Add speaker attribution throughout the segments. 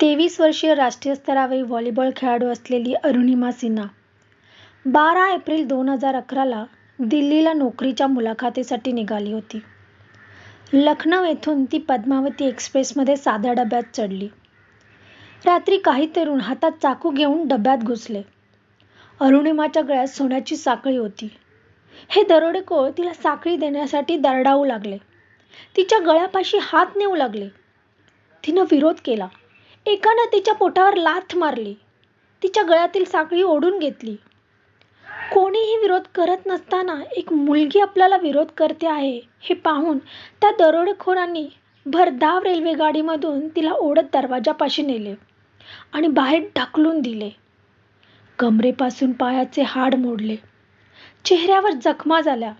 Speaker 1: तेवीस वर्षीय राष्ट्रीय स्तरावरील व्हॉलीबॉल खेळाडू असलेली अरुणिमा सिन्हा बारा एप्रिल दोन हजार अकराला दिल्लीला नोकरीच्या मुलाखतीसाठी निघाली होती. लखनौ येथून ती पद्मावती एक्सप्रेसमध्ये साध्या डब्यात चढली. रात्री काही तरुण हातात चाकू घेऊन डब्यात घुसले. अरुणिमाच्या गळ्यात सोन्याची साखळी होती. हे दरोडेखोर तिला साखळी देण्यासाठी दरडावू लागले. तिच्या गळ्यापाशी हात नेऊ लागले. तिनं विरोध केला. एकानं तिच्या पोटावर लाथ मारली. तिच्या गळ्यातील साखळी ओढून घेतली. कोणीही विरोध करत नसताना एक मुलगी आपल्याला विरोध करते आहे हे पाहून त्या दरोडेखोरांनी भरधाव रेल्वेगाडीमधून तिला ओढत दरवाजापाशी नेले आणि बाहेर ढकलून दिले. कमरेपासून पायाचे हाड मोडले. चेहऱ्यावर जखमा झाल्या.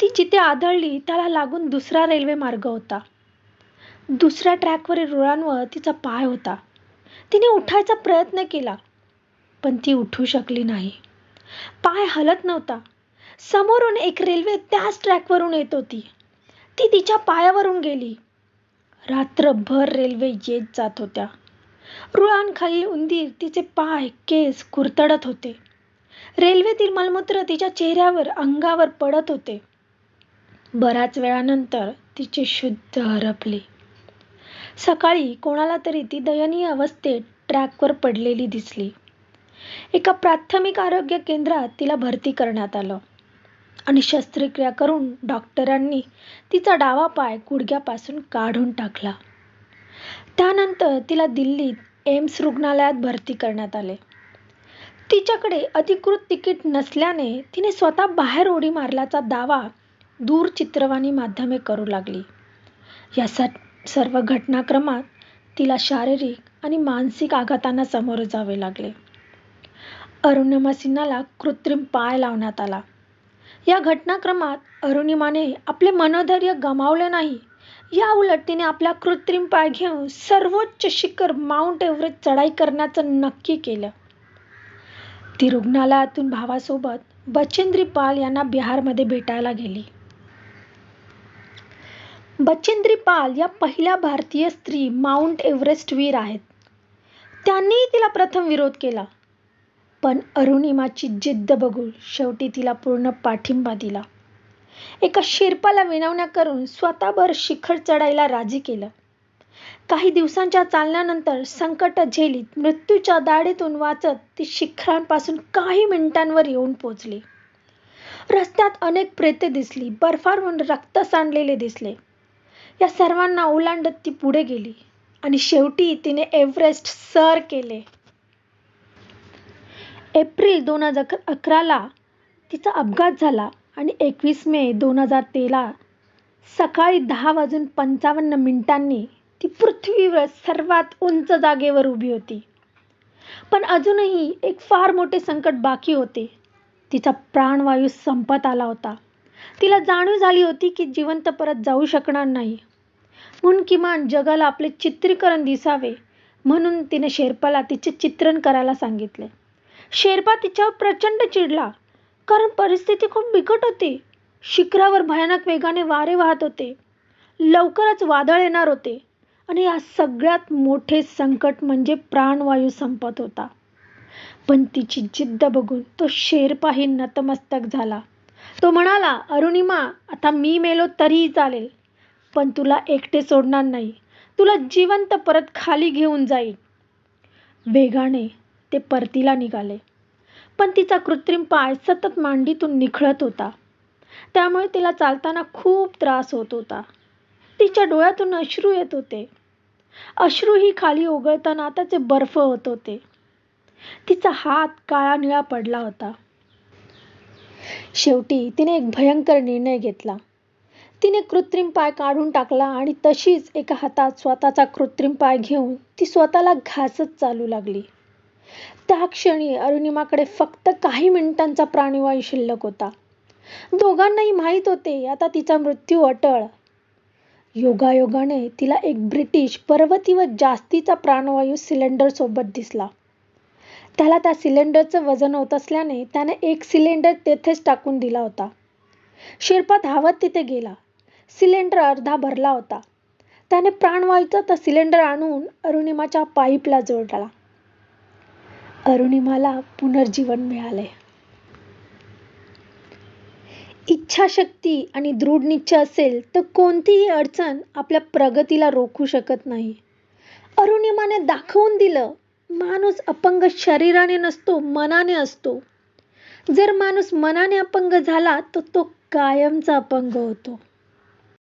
Speaker 1: ती जिथे आदळली त्याला लागून दुसरा रेल्वे मार्ग होता. दुसऱ्या ट्रॅकवरील रुळांवर तिचा पाय होता. तिने उठायचा प्रयत्न केला, पण ती उठू शकली नाही. पाय हलत नव्हता. समोरून एक रेल्वे त्याच ट्रॅकवरून येत होती. ती तिच्या पायावरून गेली. रात्रभर रेल्वे येत जात होत्या. रुळांखाली उंदीर तिचे पाय, केस कुरतडत होते. रेल्वेतील मलमूत्र तिच्या चेहऱ्यावर, अंगावर पडत होते. बऱ्याच वेळानंतर तिची शुद्ध हरपली. सकाळी कोणाला तरी ती दयनीय अवस्थेत ट्रॅकवर पडलेली दिसली. एका प्राथमिक आरोग्य केंद्रात तिला भरती करण्यात आलं आणि शस्त्रक्रिया करून डॉक्टरांनी तिचा डावा पाय गुडघ्यापासून काढून टाकला. त्यानंतर तिला दिल्लीत एम्स रुग्णालयात भरती करण्यात आले. तिच्याकडे अधिकृत तिकीट नसल्याने तिने स्वतः बाहेर उडी मारल्याचा दावा दूरचित्रवाणी माध्यमे करू लागली. या सर्व घटनाक्रमात तिला शारीरिक आणि मानसिक आघातांना सामोरे जावे लागले. अरुणिमा सिन्हाला कृत्रिम पाय लावण्यात आला. या घटनाक्रमात अरुणिमाने आपले मनोधैर्य गमावले नाही. याउलट तिने आपला कृत्रिम पाय घेऊन सर्वोच्च शिखर माउंट एव्हरेस्ट चढाई करण्याचं नक्की केलं. ती रुग्णालयातून भावासोबत बचेंद्री पाल यांना बिहारमध्ये भेटायला गेली. बचेंद्री पाल या पहिल्या भारतीय स्त्री माउंट एव्हरेस्टवीर आहेत. त्यांनीही तिला प्रथम विरोध केला. पण अरुणिमाची जिद्द बघून शेवटी तिला पूर्ण पाठिंबा दिला. एका शिरपाला विनवण्या करून स्वतःभर शिखर चढायला राजी केलं. काही दिवसांच्या चालण्यानंतर संकट झेलीत मृत्यूच्या दाढेतून वाचत ती शिखरांपासून काही मिनिटांवर येऊन पोचली. रस्त्यात अनेक प्रेते दिसली. बर्फावरून रक्त सांडलेले दिसले. या सर्वांना ओलांडत ती पुढे गेली आणि शेवटी तिने एव्हरेस्ट सर केले. एप्रिल दोन हजार अकराला तिचा अपघात झाला आणि एकवीस मे दोन हजार तेरा सकाळी दहा वाजून पंचावन्न मिनिटांनी ती पृथ्वीवर सर्वात उंच जागेवर उभी होती. पण अजूनही एक फार मोठे संकट बाकी होते. तिचा प्राणवायू संपत आला होता. तिला जाणीव झाली होती की जिवंत परत जाऊ शकणार नाही. म्हणून किमान जगाला आपले चित्रीकरण दिसावे म्हणून तिने शेर्पाला तिचे चित्रण करायला सांगितले. शेर्पा तिच्यावर प्रचंड चिडला. कारण परिस्थिती खूप बिकट होती. शिखरावर भयानक वेगाने वारे वाहत होते. लवकरच वादळ येणार होते आणि या सगळ्यात मोठे संकट म्हणजे प्राणवायू संपत होता. पण तिची जिद्द बघून तो शेर्पाही नतमस्तक झाला. तो म्हणाला, अरुणिमा, आता मी मेलो तरीही चालेल, पण तुला एकटे सोडणार नाही. तुला जिवंत परत खाली घेऊन जाईल वेगाने ते परतीला निघाले. पण तिचा कृत्रिम पाय सतत मांडीतून निखळत होता. त्यामुळे तिला चालताना खूप त्रास होत होता. तिच्या डोळ्यातून अश्रू येत होते. अश्रूही खाली ओघळताना त्याचे बर्फ होत होते. तिचा हात काळा-निळा पडला होता. शेवटी तिने एक भयंकर निर्णय घेतला. तिने कृत्रिम पाय काढून टाकला आणि तशीच एका हातात स्वतःचा कृत्रिम पाय घेऊन ती स्वतःला घासत चालू लागली. त्या क्षणी अरुणिमाकडे फक्त काही मिनिटांचा प्राणवायू शिल्लक होता. दोघांनाही माहीत होते आता तिचा मृत्यू अटळ. योगायोगाने तिला एक ब्रिटिश पर्वती व जास्तीचा प्राणवायू सिलेंडर सोबत दिसला. त्याला त्या सिलेंडरचं वजन होत असल्याने त्याने एक सिलेंडर तेथेच टाकून दिला होता. शेर्पा धावत तिथे गेला. सिलेंडर अर्धा भरला होता. त्याने प्राणवायूचा तो सिलेंडर आणून अरुणिमाच्या पाईपला जोडला. अरुणिमाला पुनर्जीवन मिळाले. इच्छाशक्ती आणि दृढ निश्चय असेल तर कोणतीही अडचण आपल्या प्रगतीला रोखू शकत नाही. अरुणिमाने दाखवून दिलं माणूस अपंग शरीराने नसतो, मनाने असतो. जर माणूस मनाने अपंग झाला तर तो कायमचा अपंग होतो.